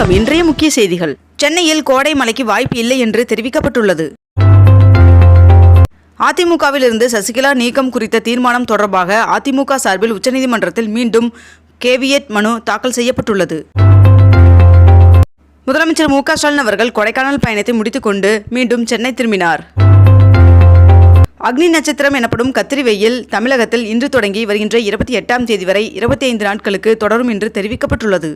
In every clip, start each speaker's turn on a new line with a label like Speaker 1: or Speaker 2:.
Speaker 1: வணக்கம். இன்றைய முக்கிய செய்திகள். சென்னையில் கோடை மழைக்கு வாய்ப்பு இல்லை என்று தெரிவிக்கப்பட்டுள்ளது. அதிமுகவிலிருந்து சசிகலா நீக்கம் குறித்த தீர்மானம் தொடர்பாக அதிமுக சார்பில் உச்சநீதிமன்றத்தில் மீண்டும் கேவியட் மனு தாக்கல் செய்யப்பட்டுள்ளது. முதலமைச்சர் மு க ஸ்டாலின் அவர்கள் கொடைக்கானல் பயணத்தை முடித்துக்கொண்டு மீண்டும் சென்னை திரும்பினார். அக்னி நட்சத்திரம் எனப்படும் கத்திரி வெயில் தமிழகத்தில் இன்று தொடங்கி வருகின்ற இருபத்தி எட்டாம் தேதி வரை இருபத்தி ஐந்து நாட்களுக்கு தொடரும் என்று தெரிவிக்கப்பட்டுள்ளது.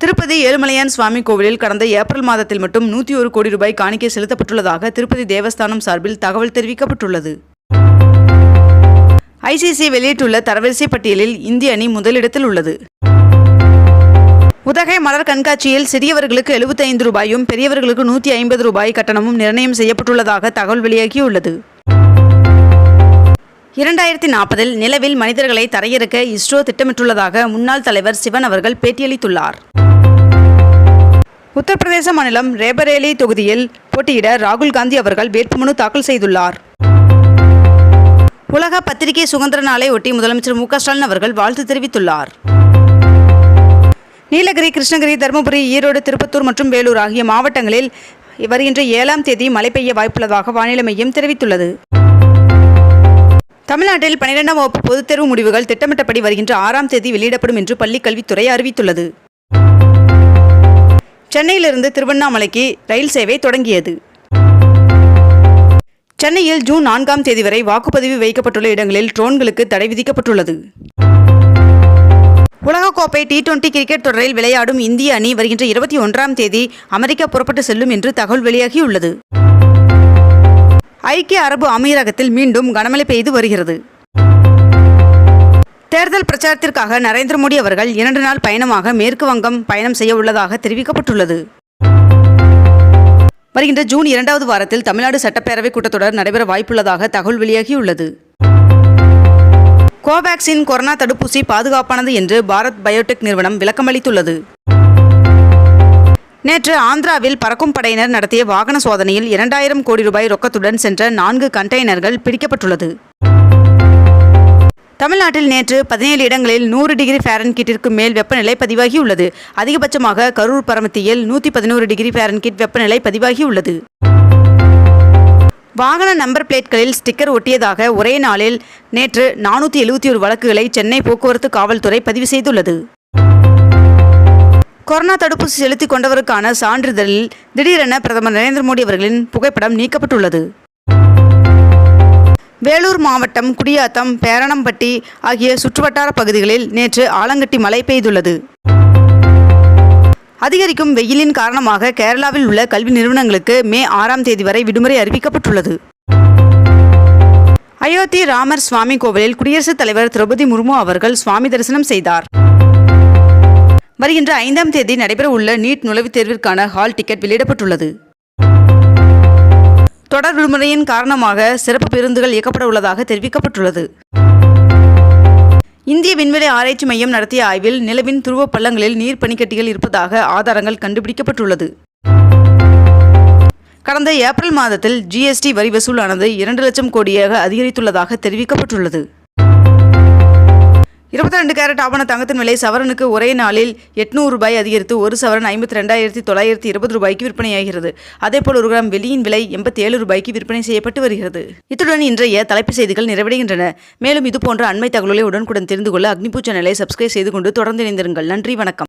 Speaker 1: திருப்பதி ஏழுமலையான் சுவாமி கோவிலில் கடந்த ஏப்ரல் மாதத்தில் மட்டும் நூற்றி ஒரு கோடி ரூபாய் காணிக்கை செலுத்தப்பட்டுள்ளதாக திருப்பதி தேவஸ்தானம் சார்பில் தகவல் தெரிவிக்கப்பட்டுள்ளது. ஐசிசி வெளியிட்டுள்ள தரவரிசை பட்டியலில் இந்திய அணி முதலிடத்தில் உள்ளது. உதகை மலர் கண்காட்சியில் சிறியவர்களுக்கு 75 ரூபாயும் பெரியவர்களுக்கு நூற்றி ஐம்பது ரூபாய் கட்டணமும் நிர்ணயம் செய்யப்பட்டுள்ளதாக தகவல் வெளியாகியுள்ளது. இரண்டாயிரத்தி நாற்பதில் நிலவில் மனிதர்களை தரையிறக்க இஸ்ரோ திட்டமிட்டுள்ளதாக முன்னாள் தலைவர் சிவன் அவர்கள் பேட்டியளித்துள்ளார். உத்தரப்பிரதேச மாநிலம் ரேபரேலி தொகுதியில் போட்டியிட ராகுல் காந்தி அவர்கள் வேட்புமனு தாக்கல் செய்துள்ளார். உலக பத்திரிகை சுதந்திர நாளை ஒட்டி முதலமைச்சர் மு ஸ்டாலின் அவர்கள் வாழ்த்து தெரிவித்துள்ளார். நீலகிரி கிருஷ்ணகிரி தருமபுரி ஈரோடு திருப்பத்தூர் மற்றும் வேலூர் ஆகிய மாவட்டங்களில் வருகின்ற ஏழாம் தேதி மழை பெய்ய வாய்ப்புள்ளதாக வானிலை மையம் தெரிவித்துள்ளது. தமிழ்நாட்டில் பனிரெண்டாம் வகுப்பு பொதுத் தேர்வு முடிவுகள் திட்டமிட்டபடி வருகின்ற ஆறாம் தேதி வெளியிடப்படும் என்று பள்ளிக் கல்வித்துறை அறிவித்துள்ளது. சென்னையிலிருந்து திருவண்ணாமலைக்கு ரயில் சேவை தொடங்கியது. சென்னையில் ஜூன் நான்காம் தேதி வரை வாக்குப்பதிவு வைக்கப்பட்டுள்ள இடங்களில் ட்ரோன்களுக்கு தடை விதிக்கப்பட்டுள்ளது. உலகக்கோப்பை டி டுவெண்டி கிரிக்கெட் தொடரில் விளையாடும் இந்திய அணி வருகின்ற இருபத்தி ஒன்றாம் தேதி அமெரிக்கா புறப்பட்டு செல்லும் என்று தகவல் வெளியாகியுள்ளது. ஐக்கிய அரபு அமீரகத்தில் மீண்டும் கனமழை பெய்து வருகிறது. தேர்தல் பிரச்சாரத்திற்காக நரேந்திர மோடி அவர்கள் இரண்டு நாள் பயணமாக மேற்கு வங்கம் பயணம் செய்ய உள்ளதாக தெரிவிக்கப்பட்டுள்ளது. வருகின்ற ஜூன் இரண்டாவது வாரத்தில் தமிழ்நாடு சட்டப்பேரவை கூட்டத்தொடர் நடைபெற வாய்ப்புள்ளதாக தகவல் வெளியாகியுள்ளது. கோவேக்சின் கொரோனா தடுப்பூசி பாதுகாப்பானது என்று பாரத் பயோடெக் நிறுவனம் விளக்கமளித்துள்ளது. நேற்று ஆந்திராவில் பறக்கும் படையினர் நடத்திய வாகன சோதனையில் இரண்டாயிரம் கோடி ரூபாய் ரொக்கத்துடன் சென்ற நான்கு கண்டெய்னர்கள் பிடிக்கப்பட்டுள்ளது. தமிழ்நாட்டில் நேற்று பதினேழு இடங்களில் நூறு டிகிரி ஃபேரன்கிட்டிற்கு மேல் வெப்பநிலை பதிவாகியுள்ளது. அதிகபட்சமாக கரூர் பரமத்தியில் நூற்றி பதினோரு டிகிரி ஃபேரன்கிட் வெப்பநிலை பதிவாகியுள்ளது. வாகன நம்பர் பிளேட்களில் ஸ்டிக்கர் ஒட்டியதாக ஒரே நாளில் நேற்று நானூற்றி எழுபத்தி ஒரு வழக்குகளை சென்னை போக்குவரத்து காவல்துறை பதிவு செய்துள்ளது. கொரோனா தடுப்பூசி செலுத்திக் கொண்டவருக்கான சான்றிதழில் திடீரென பிரதமர் நரேந்திர மோடி அவர்களின் புகைப்படம் நீக்கப்பட்டுள்ளது. வேலூர் மாவட்டம் குடியாத்தம் பேரணம்பட்டி ஆகிய சுற்றுவட்டார பகுதிகளில் நேற்று ஆலங்கட்டி மழை பெய்துள்ளது. அதிகரிக்கும் வெயிலின் காரணமாக கேரளாவில் உள்ள கல்வி நிறுவனங்களுக்கு மே ஆறாம் தேதி வரை விடுமுறை அறிவிக்கப்பட்டுள்ளது. அயோத்தி ராமர் சுவாமி கோவிலில் குடியரசுத் தலைவர் திரௌபதி முர்மு அவர்கள் சுவாமி தரிசனம் செய்தார். வருகின்ற ஐந்தாம் தேதி நடைபெறவுள்ள நீட் நுழைவுத் தேர்விற்கான ஹால் டிக்கெட் வெளியிடப்பட்டுள்ளது. தொடர் விடுமுறையின் காரணமாக சிறப்பு பேருந்துகள் இயக்கப்பட உள்ளதாக தெரிவிக்கப்பட்டுள்ளது. இந்திய விண்வெளி ஆராய்ச்சி மையம் நடத்திய ஆய்வில் நிலவின் துருவ பள்ளங்களில் நீர் பனிக்கட்டிகள் இருப்பதாக ஆதாரங்கள் கண்டுபிடிக்கப்பட்டுள்ளது. கடந்த ஏப்ரல் மாதத்தில் ஜிஎஸ்டி வரி வசூலானது இரண்டு லட்சம் கோடியாக அதிகரித்துள்ளதாக தெரிவிக்கப்பட்டுள்ளது. இருபத்தி ரெண்டு கேரட் ஆவண தங்கத்தின் விலை சவரனுக்கு ஒரே நாளில் எட்நூறு ரூபாய் அதிகரித்து ஒரு சவரன் ஐம்பத்தி ரெண்டாயிரத்தி தொள்ளாயிரத்தி இருபது ரூபாய்க்கு விற்பனையாகிறது. அதேபோல் ஒரு கிராம் வெளியின் விலை எண்பத்தி ஏழு ரூபாய்க்கு விற்பனை செய்யப்பட்டு வருகிறது. இத்துடன் இன்றைய தலைப்பு செய்திகள் நிறைவடைகின்றன. மேலும் இதுபோன்ற அண்மை தகவல்களை உடனுக்குடன் தெரிந்து கொள்ள அக்னிபூ சேனலை சப்ஸ்கிரைப் செய்து கொண்டு தொடர்ந்து இணைந்திருங்கள். நன்றி வணக்கம்.